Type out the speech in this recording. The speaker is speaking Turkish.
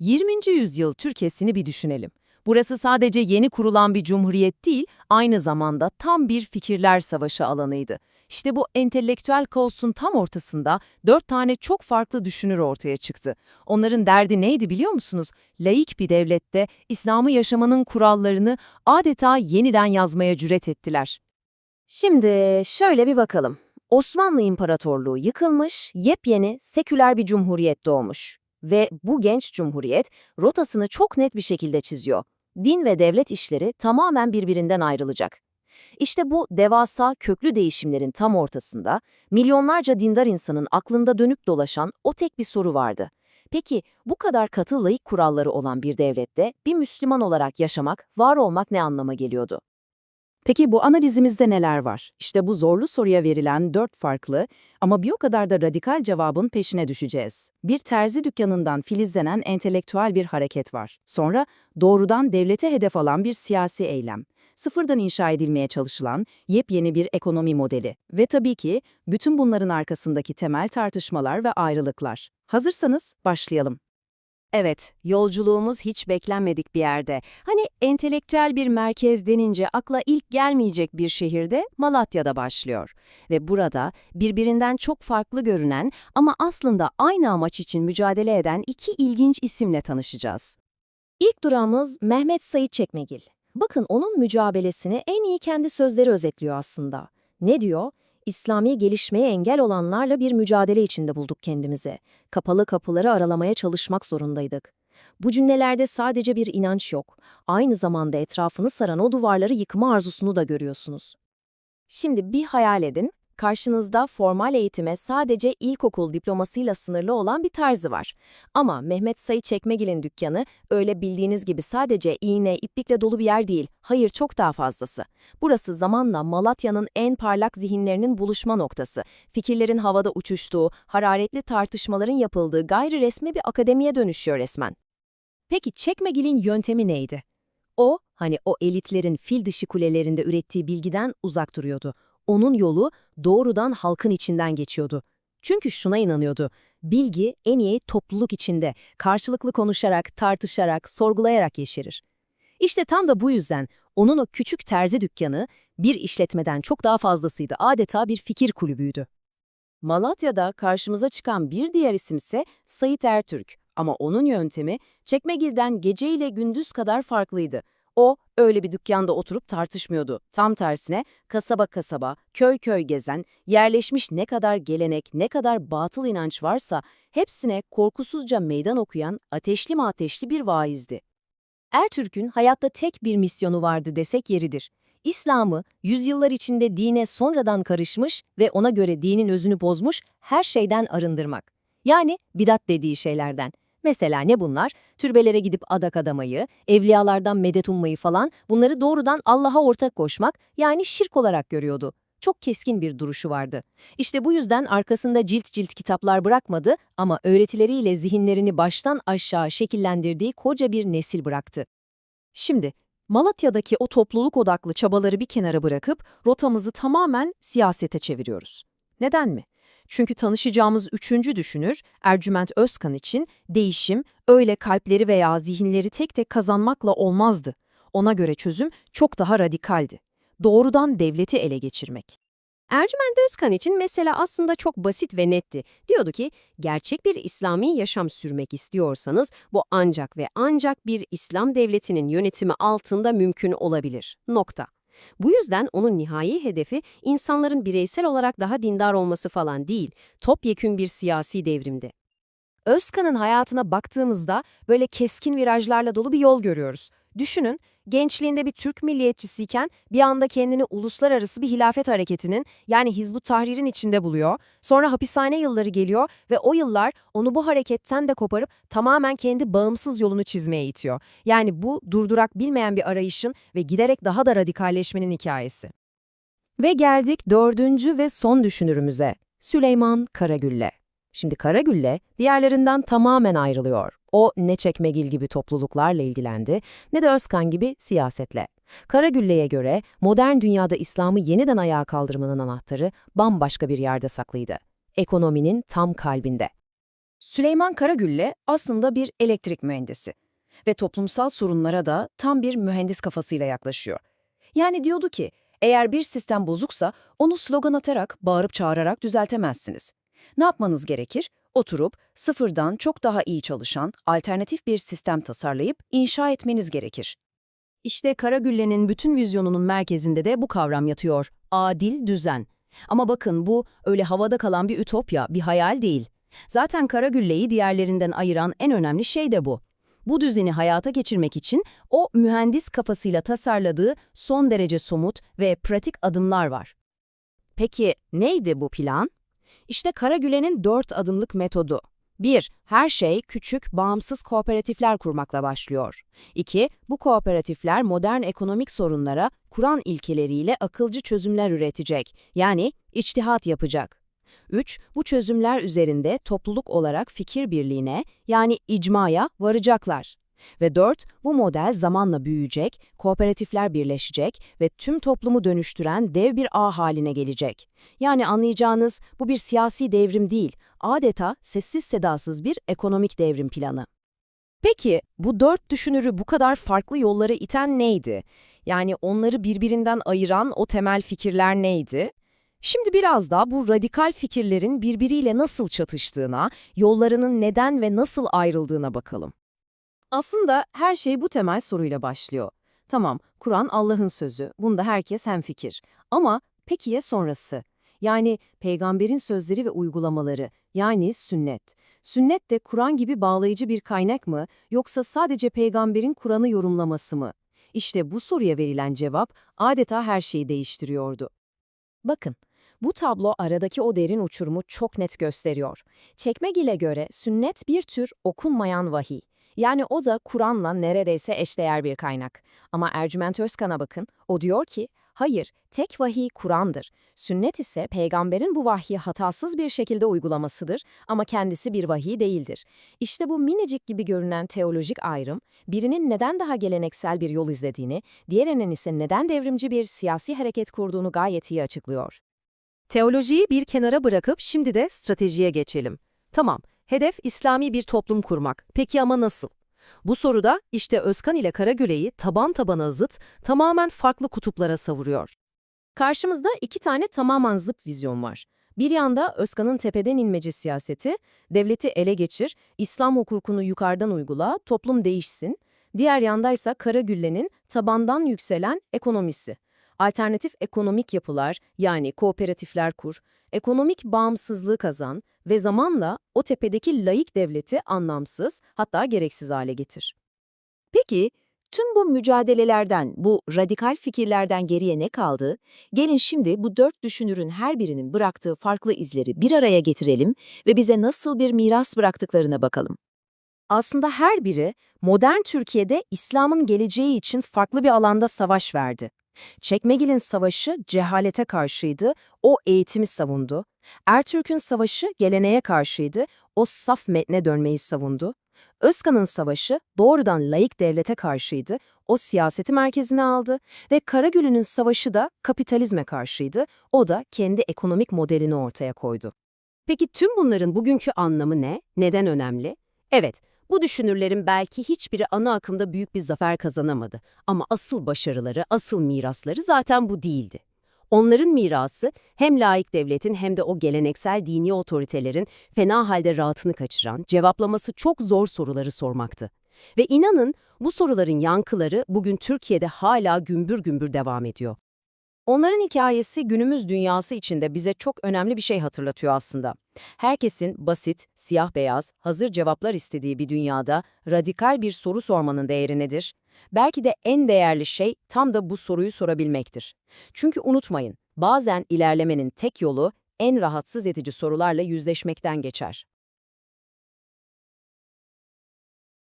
20. yüzyıl Türkiye'sini bir düşünelim. Burası sadece yeni kurulan bir cumhuriyet değil, aynı zamanda tam bir fikirler savaşı alanıydı. İşte bu entelektüel kaosun tam ortasında dört tane çok farklı düşünür ortaya çıktı. Onların derdi neydi biliyor musunuz? Laik bir devlette İslam'ı yaşamanın kurallarını adeta yeniden yazmaya cüret ettiler. Şimdi şöyle bir bakalım. Osmanlı İmparatorluğu yıkılmış, yepyeni seküler bir cumhuriyet doğmuş. Ve bu genç cumhuriyet rotasını çok net bir şekilde çiziyor. Din ve devlet işleri tamamen birbirinden ayrılacak. İşte bu devasa köklü değişimlerin tam ortasında milyonlarca dindar insanın aklında dönüp dolaşan o tek bir soru vardı. Peki bu kadar katı laik kuralları olan bir devlette bir Müslüman olarak yaşamak, var olmak ne anlama geliyordu? Peki bu analizimizde neler var? İşte bu zorlu soruya verilen dört farklı ama bir o kadar da radikal cevabın peşine düşeceğiz. Bir terzi dükkanından filizlenen entelektüel bir hareket var. Sonra doğrudan devlete hedef alan bir siyasi eylem. Sıfırdan inşa edilmeye çalışılan yepyeni bir ekonomi modeli. Ve tabii ki bütün bunların arkasındaki temel tartışmalar ve ayrılıklar. Hazırsanız başlayalım. Evet, yolculuğumuz hiç beklenmedik bir yerde. Hani entelektüel bir merkez denince akla ilk gelmeyecek bir şehirde Malatya'da başlıyor. Ve burada birbirinden çok farklı görünen ama aslında aynı amaç için mücadele eden iki ilginç isimle tanışacağız. İlk durağımız Mehmet Sayit Çekmegil. Bakın onun mücadelesini en iyi kendi sözleri özetliyor aslında. Ne diyor? İslami gelişmeye engel olanlarla bir mücadele içinde bulduk kendimizi. Kapalı kapıları aralamaya çalışmak zorundaydık. Bu cümlelerde sadece bir inanç yok. Aynı zamanda etrafını saran o duvarları yıkma arzusunu da görüyorsunuz. Şimdi bir hayal edin. Karşınızda formal eğitime sadece ilkokul diplomasıyla sınırlı olan bir tarzı var. Ama Mehmet Sayı Çekmegil'in dükkanı öyle bildiğiniz gibi sadece iğne, iplikle dolu bir yer değil. Hayır çok daha fazlası. Burası zamanla Malatya'nın en parlak zihinlerinin buluşma noktası. Fikirlerin havada uçuştuğu, hararetli tartışmaların yapıldığı gayri resmi bir akademiye dönüşüyor resmen. Peki Çekmegil'in yöntemi neydi? O, hani o elitlerin fil dişi kulelerinde ürettiği bilgiden uzak duruyordu. Onun yolu doğrudan halkın içinden geçiyordu. Çünkü şuna inanıyordu. Bilgi en iyi topluluk içinde, karşılıklı konuşarak, tartışarak, sorgulayarak yeşerir. İşte tam da bu yüzden onun o küçük terzi dükkanı bir işletmeden çok daha fazlasıydı. Adeta bir fikir kulübüydü. Malatya'da karşımıza çıkan bir diğer isimse Sait Ertürk. Ama onun yöntemi Çekmegil'den gece ile gündüz kadar farklıydı. O, öyle bir dükkanda oturup tartışmıyordu. Tam tersine kasaba kasaba, köy köy gezen, yerleşmiş ne kadar gelenek, ne kadar batıl inanç varsa hepsine korkusuzca meydan okuyan ateşli mi ateşli bir vaizdi. Ertürk'ün hayatta tek bir misyonu vardı desek yeridir. İslam'ı yüzyıllar içinde dine sonradan karışmış ve ona göre dinin özünü bozmuş her şeyden arındırmak. Yani bidat dediği şeylerden. Mesela ne bunlar? Türbelere gidip adak adamayı, evliyalardan medet ummayı falan bunları doğrudan Allah'a ortak koşmak yani şirk olarak görüyordu. Çok keskin bir duruşu vardı. İşte bu yüzden arkasında cilt cilt kitaplar bırakmadı ama öğretileriyle zihinlerini baştan aşağı şekillendirdiği koca bir nesil bıraktı. Şimdi Malatya'daki o topluluk odaklı çabaları bir kenara bırakıp rotamızı tamamen siyasete çeviriyoruz. Neden mi? Çünkü tanışacağımız üçüncü düşünür Ercüment Özkan için değişim öyle kalpleri veya zihinleri tek tek kazanmakla olmazdı. Ona göre çözüm çok daha radikaldi. Doğrudan devleti ele geçirmek. Ercüment Özkan için mesela aslında çok basit ve netti. Diyordu ki, gerçek bir İslami yaşam sürmek istiyorsanız bu ancak ve ancak bir İslam devletinin yönetimi altında mümkün olabilir. Nokta. Bu yüzden onun nihai hedefi insanların bireysel olarak daha dindar olması falan değil, topyekün bir siyasi devrimdi. Özkan'ın hayatına baktığımızda böyle keskin virajlarla dolu bir yol görüyoruz. Düşünün, gençliğinde bir Türk milliyetçisiyken bir anda kendini uluslararası bir hilafet hareketinin yani Hizbut Tahrir'in içinde buluyor. Sonra hapishane yılları geliyor ve o yıllar onu bu hareketten de koparıp tamamen kendi bağımsız yolunu çizmeye itiyor. Yani bu durdurak bilmeyen bir arayışın ve giderek daha da radikalleşmenin hikayesi. Ve geldik dördüncü ve son düşünürümüze, Süleyman Karagülle. Şimdi Karagülle diğerlerinden tamamen ayrılıyor. O ne Çekmegil gibi topluluklarla ilgilendi ne de Özkan gibi siyasetle. Karagülle'ye göre modern dünyada İslam'ı yeniden ayağa kaldırmanın anahtarı bambaşka bir yerde saklıydı. Ekonominin tam kalbinde. Süleyman Karagülle aslında bir elektrik mühendisi ve toplumsal sorunlara da tam bir mühendis kafasıyla yaklaşıyor. Yani diyordu ki, eğer bir sistem bozuksa onu slogan atarak, bağırıp çağırarak düzeltemezsiniz. Ne yapmanız gerekir? Oturup sıfırdan çok daha iyi çalışan alternatif bir sistem tasarlayıp inşa etmeniz gerekir. İşte Karagülle'nin bütün vizyonunun merkezinde de bu kavram yatıyor. Adil düzen. Ama bakın bu öyle havada kalan bir ütopya, bir hayal değil. Zaten Karagülle'yi diğerlerinden ayıran en önemli şey de bu. Bu düzeni hayata geçirmek için o mühendis kafasıyla tasarladığı son derece somut ve pratik adımlar var. Peki neydi bu plan? İşte Karagüle'nin dört adımlık metodu. 1. Her şey küçük, bağımsız kooperatifler kurmakla başlıyor. 2. Bu kooperatifler modern ekonomik sorunlara Kur'an ilkeleriyle akılcı çözümler üretecek, yani içtihat yapacak. 3. Bu çözümler üzerinde topluluk olarak fikir birliğine, yani icmaya varacaklar. Ve 4. Bu model zamanla büyüyecek, kooperatifler birleşecek ve tüm toplumu dönüştüren dev bir ağ haline gelecek. Yani anlayacağınız bu bir siyasi devrim değil, adeta sessiz sedasız bir ekonomik devrim planı. Peki bu dört düşünürü bu kadar farklı yollara iten neydi? Yani onları birbirinden ayıran o temel fikirler neydi? Şimdi biraz daha bu radikal fikirlerin birbiriyle nasıl çatıştığına, yollarının neden ve nasıl ayrıldığına bakalım. Aslında her şey bu temel soruyla başlıyor. Tamam, Kur'an Allah'ın sözü, bunda herkes hemfikir. Ama peki ya sonrası? Yani peygamberin sözleri ve uygulamaları, yani sünnet. Sünnet de Kur'an gibi bağlayıcı bir kaynak mı, yoksa sadece peygamberin Kur'an'ı yorumlaması mı? İşte bu soruya verilen cevap adeta her şeyi değiştiriyordu. Bakın, bu tablo aradaki o derin uçurumu çok net gösteriyor. Çekmegil'e göre sünnet bir tür okunmayan vahiy. Yani o da Kur'an'la neredeyse eşdeğer bir kaynak. Ama Ercüment Özkan'a bakın, o diyor ki, hayır, tek vahiy Kur'an'dır. Sünnet ise peygamberin bu vahyi hatasız bir şekilde uygulamasıdır ama kendisi bir vahiy değildir. İşte bu minicik gibi görünen teolojik ayrım, birinin neden daha geleneksel bir yol izlediğini, diğerinin ise neden devrimci bir siyasi hareket kurduğunu gayet iyi açıklıyor. Teolojiyi bir kenara bırakıp şimdi de stratejiye geçelim. Tamam, hedef İslami bir toplum kurmak. Peki ama nasıl? Bu soruda işte Özkan ile Karagüle'yi taban tabana zıt, tamamen farklı kutuplara savuruyor. Karşımızda iki tane tamamen zıt vizyon var. Bir yanda Özkan'ın tepeden inmeci siyaseti, devleti ele geçir, İslam hukukunu yukarıdan uygula, toplum değişsin. Diğer yandaysa Karagülle'nin tabandan yükselen ekonomisi. Alternatif ekonomik yapılar yani kooperatifler kur, ekonomik bağımsızlığı kazan ve zamanla o tepedeki laik devleti anlamsız hatta gereksiz hale getir. Peki, tüm bu mücadelelerden, bu radikal fikirlerden geriye ne kaldı? Gelin şimdi bu dört düşünürün her birinin bıraktığı farklı izleri bir araya getirelim ve bize nasıl bir miras bıraktıklarına bakalım. Aslında her biri modern Türkiye'de İslam'ın geleceği için farklı bir alanda savaş verdi. Çekmegil'in savaşı cehalete karşıydı, o eğitimi savundu. Ertürk'ün savaşı geleneğe karşıydı, o saf metne dönmeyi savundu. Özkan'ın savaşı doğrudan laik devlete karşıydı, o siyaseti merkezine aldı ve Karagül'ün savaşı da kapitalizme karşıydı, o da kendi ekonomik modelini ortaya koydu. Peki tüm bunların bugünkü anlamı ne? Neden önemli? Evet, bu düşünürlerin belki hiçbiri ana akımda büyük bir zafer kazanamadı. Ama asıl başarıları, asıl mirasları zaten bu değildi. Onların mirası hem laik devletin hem de o geleneksel dini otoritelerin fena halde rahatını kaçıran, cevaplaması çok zor soruları sormaktı. Ve inanın bu soruların yankıları bugün Türkiye'de hala gümbür gümbür devam ediyor. Onların hikayesi günümüz dünyası içinde bize çok önemli bir şey hatırlatıyor aslında. Herkesin basit, siyah-beyaz, hazır cevaplar istediği bir dünyada radikal bir soru sormanın değeri nedir? Belki de en değerli şey tam da bu soruyu sorabilmektir. Çünkü unutmayın, bazen ilerlemenin tek yolu en rahatsız edici sorularla yüzleşmekten geçer.